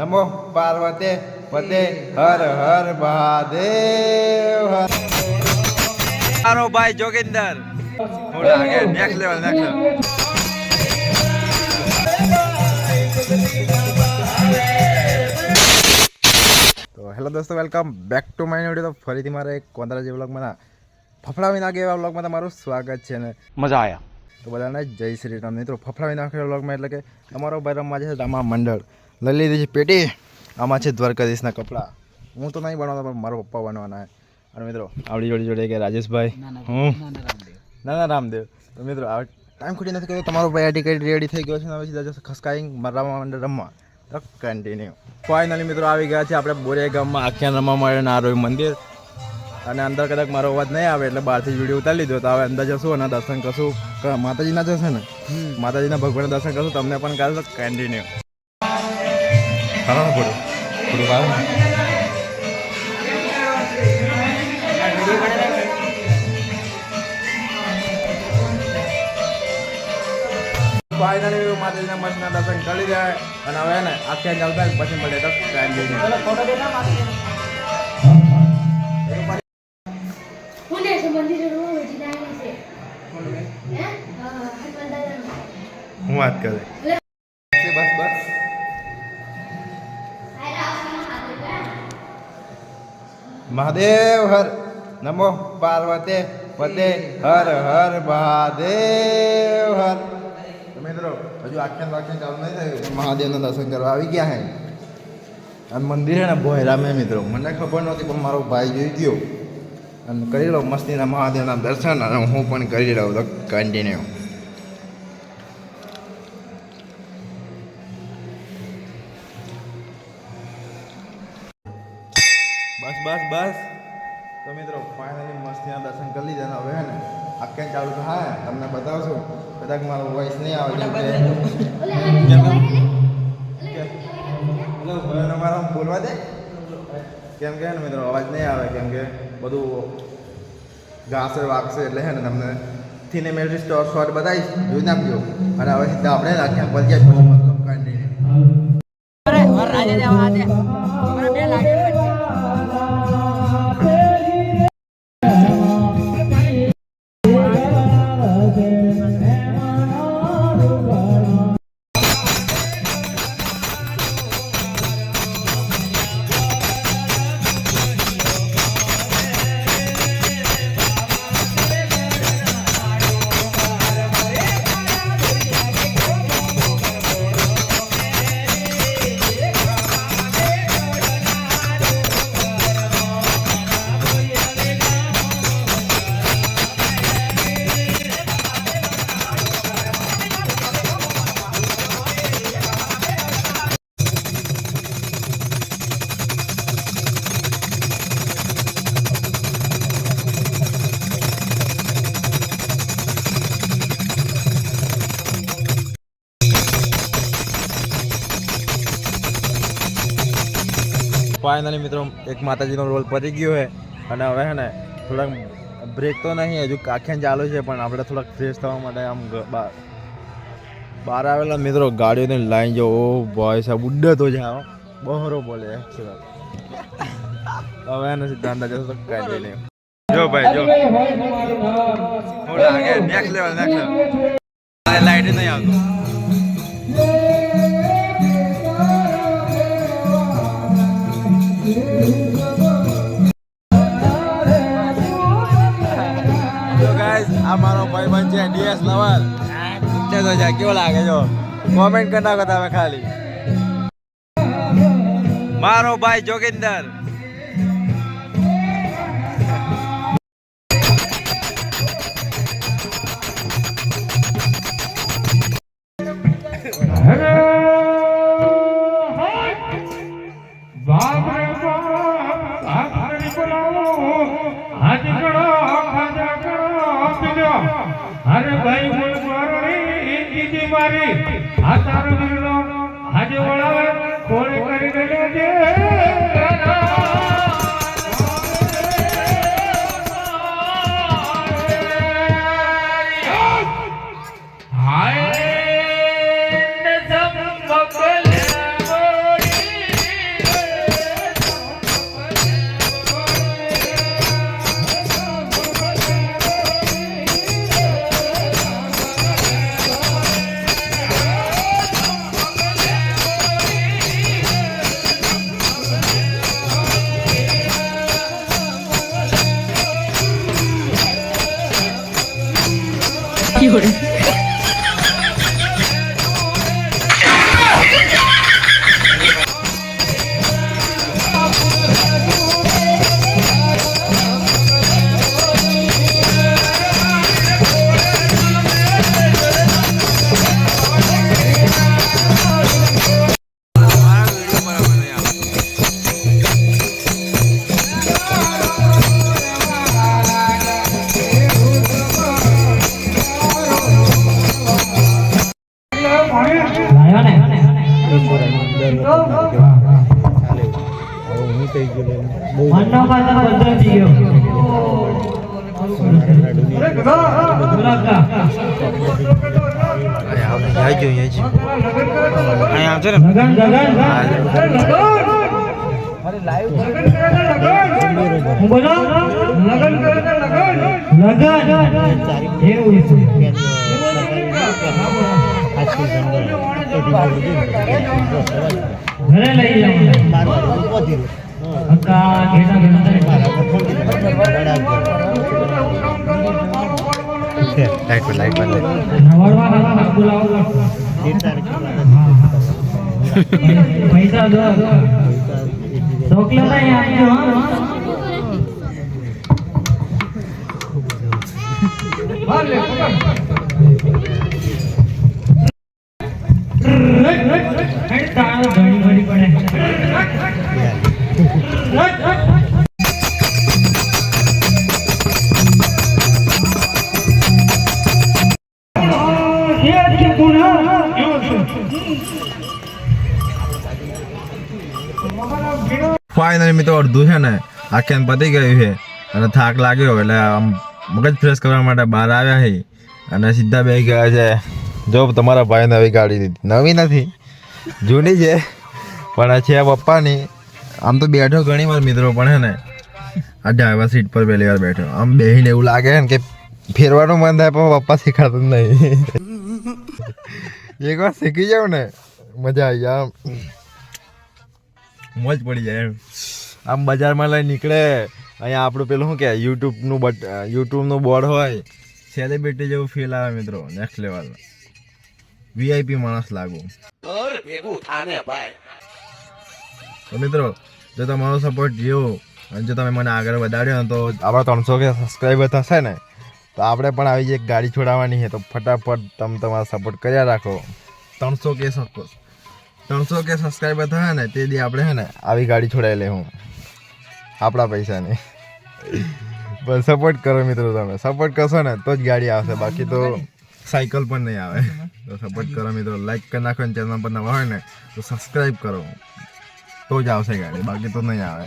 નમો પાર્વતે પતે હર હર મહાદેવ હર મારો ભાઈ જોગિંદર હું લાગે નેક્સ્ટ લેવલ નેક્સ્ટ તો હેલો દોસ્તો welcome back to my video તો ફરીથી મારે એક કોંદરાજી બ્લોગમાં ફફડાવી નાખે એવા બ્લોગમાં તમારું સ્વાગત છે ને? મજા આવ્યા તો બધાને જય શ્રી રામ. મિત્રો ફફડાવી નાખેલા બ્લોગમાં એટલે કે અમારો ભાઈ રમવા છે રામા મંડળ. લઈ લીધી છે પેટી. આમાં છે દ્વારકાધીશના કપડાં. હું તો નહીં બનાવતા પણ મારો પપ્પા બનવાના અને મિત્રો આવડી જોડી જોડે કે રાજેશભાઈ હું? ના ના રામદેવ. તો મિત્રો આ ટાઈમ ખૂટી નથી કર્યો તમારો ભાઈ આ ટિકિટ રેડી થઈ ગયો છે? હવે સીધા જશે ખસકાઈ રામા મંડળ રમવા. કન્ટિન્યુ ફાઇનલી મિત્રો આવી ગયા છે આપણે બોરે ગામમાં આખ્યાન રમવા માટે નારોય મંદિર. અને અંદર કદાચ મારો અવાજ નહીં આવે એટલે બહારથી વીડિયો ઉતારી લીધો. તો હવે અંદર જશું અને દર્શન કરશું. માતાજીના જશે ને? માતાજીના ભગવાનના દર્શન કરશું. તમને પણ કાલે કન્ટિન્યુ હા થોડું થોડું ભાવ ફાઇનલી માતાજીના મસ્તના દર્શન કરી જાય. અને હવે ને આખ્યા ચાલતા પછી મળે તો હું વાત કરે. મહાદેવ હર. નમો પાર્વતે પતે હર હર મહાદેવ હર. મિત્રો, હજુ આખ્યાન વાખ્યાન ચાલુ નહીં થયું. મહાદેવના દર્શન કરવા આવી ગયા હે. અને મંદિર ને, ભોયરામે મિત્રો, મને ખબર નહોતી, પણ મારો ભાઈ જોઈ ગયો. અને કરી લો, મસ્તીના મહાદેવના દર્શન, અને હું પણ કરી લઉં તો કન્ટિન્યુ બસ બસ. તો મિત્રો ફાઇનલી મસ્તીના દર્શન કરી લીધા ને હવે ને આખે ચાલુ તો હા તમને બતાવશો. કદાચ મારો વોઇસ નહીં આવે. કેમ કે એટલે મારા બોલવા દે. કેમ કે ને મિત્રો અવાજ નહીં આવે. કેમ કે બધું ઘાસે વાગશે એટલે હે ને તમને સિનેમેટિક શોર્ટ બતાવીશ. જોઈ નાખજો. અને હવે સીધા આપણે આખ્યાન પર જાય પછી મતલબ કન્ટિન્યુ ફાઇનલી મિત્રો, એક માતાજીનો રોલ પતી ગયો છે. અને હવે છે ને, થોડાક બ્રેક તો નહીં, હજુ આખ્યાન ચાલુ છે, પણ આપણે થોડાક ફ્રેશ થવા માટે આમ બહાર બહાર આવેલા મિત્રો, ગાડીઓની લાઈન જો, ઓ ભાઈ સાહેબ ઉડ્ડે તો જાઓ બહોરો બોલે. હવે એને સિદ્ધાંત જશો તો કાઢી નહીં. જો ભાઈ, જો. હું next level next level light નહીં આવતું. આ મારો ભાઈબંધ છે, ડીએસ લવર તે તો જા, કેવો લાગે જો? કોમેન્ટ કરી નાખો તમે ખાલી. મારો ભાઈ જોગિંદર. મારી. આ તારો હાજી બોલાવે, ઘરે લઈ જવાનું અક્કા ઘેટા ઘેટા લાઈટ પર લાઈટ પર નવાડવા નવા બોલાવો પૈસા દો ચોકલેટ અહીં આપજો ઘણી ઘણી અડધું છે ને આખ્યાન પતી ગયું છે. અને થાક લાગ્યો, એટલે આમ મગજ ફ્રેશ કરવા માટે બહાર આવ્યા છે અને સીધા બે ગયા છે. જો, તમારા ભાઈ નવી ગાડી દીધી નવી નથી, જૂની છે. પણ છે પપ્પાની. આમ તો બેઠો ઘણી વાર મિત્રો પણ હે ને. આ ડ્રાઈવર સીટ પર પહેલી વાર બેઠો. આમ બેહીને એવું લાગે ને કે ફેરવાનું મન થાય, પણ પપ્પા શીખાતું નહીં. એક વાર શીખી જાવ ને, મજા આવી જાય મોજ પડી જાય એમ. આમ બજારમાં લઈ નીકળે. અહીંયા આપણું પેલું શું કે યુટ્યુબનું બટ યુટ્યુબનું બોર્ડ હોય. સેલિબ્રિટી જેવું ફીલ આવે મિત્રો નેક્સ્ટ લેવલ વીઆઈપી માણસ લાગુ. તો મિત્રો જો તમારો સપોર્ટ રહ્યો અને જો તમે મને આગળ વધાર્યો તો આપણા ત્રણસો કે સબસ્ક્રાઈબર થશે ને તો આપણે પણ આવી જ એક ગાડી છોડાવવાની છે. તો ફટાફટ તમે તમારો સપોર્ટ કર્યા રાખો. ત્રણસો કે સપોર્ટ ત્રણસો કે સબસ્ક્રાઈબર થયા ને તે દી આપણે છે ને આવી ગાડી છોડાવી લે હું આપણા પૈસાની. પણ સપોર્ટ કરો મિત્રો તમે. સપોર્ટ કરશો ને, તો જ ગાડી આવશે. બાકી તો સાયકલ પણ નહીં આવે. તો સપોર્ટ કરો મિત્રો. લાઈક કરી નાખો ને ચેનલ પર નવા હોય ને, તો સબસ્ક્રાઈબ કરો. તો જ આવશે ગાડી. બાકી તો નહીં આવે.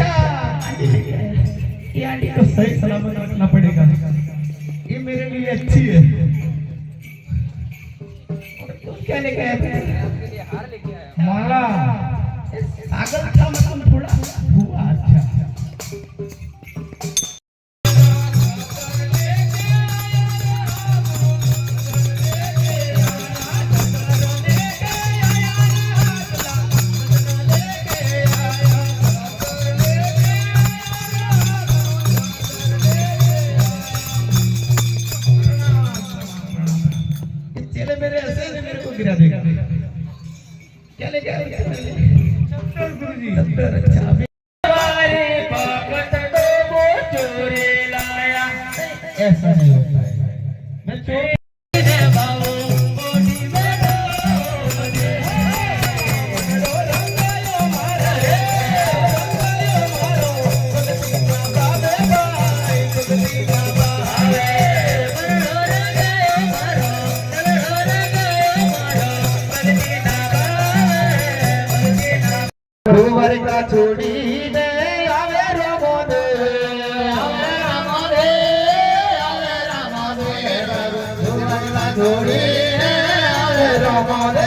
गाड़ी को सही सलामत रखना पड़ेगा ये मेरे लिए अच्छी है क्या लेके आए थे ধরে রমাদ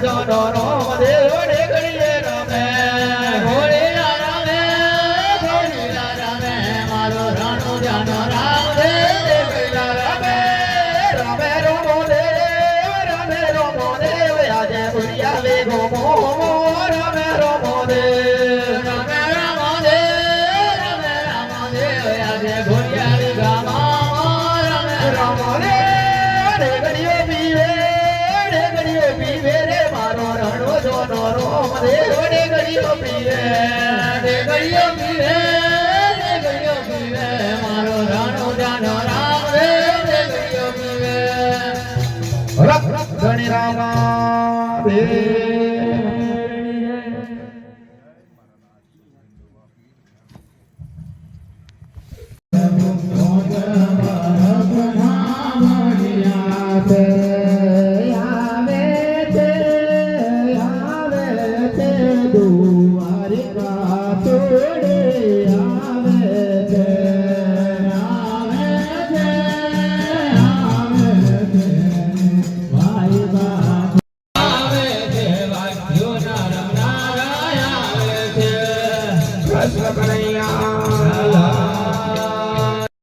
ભજનો નો દેવ ગળિયો પીવે રે ગળિયો પીવે મારો રાણો જાનો રામ રામ.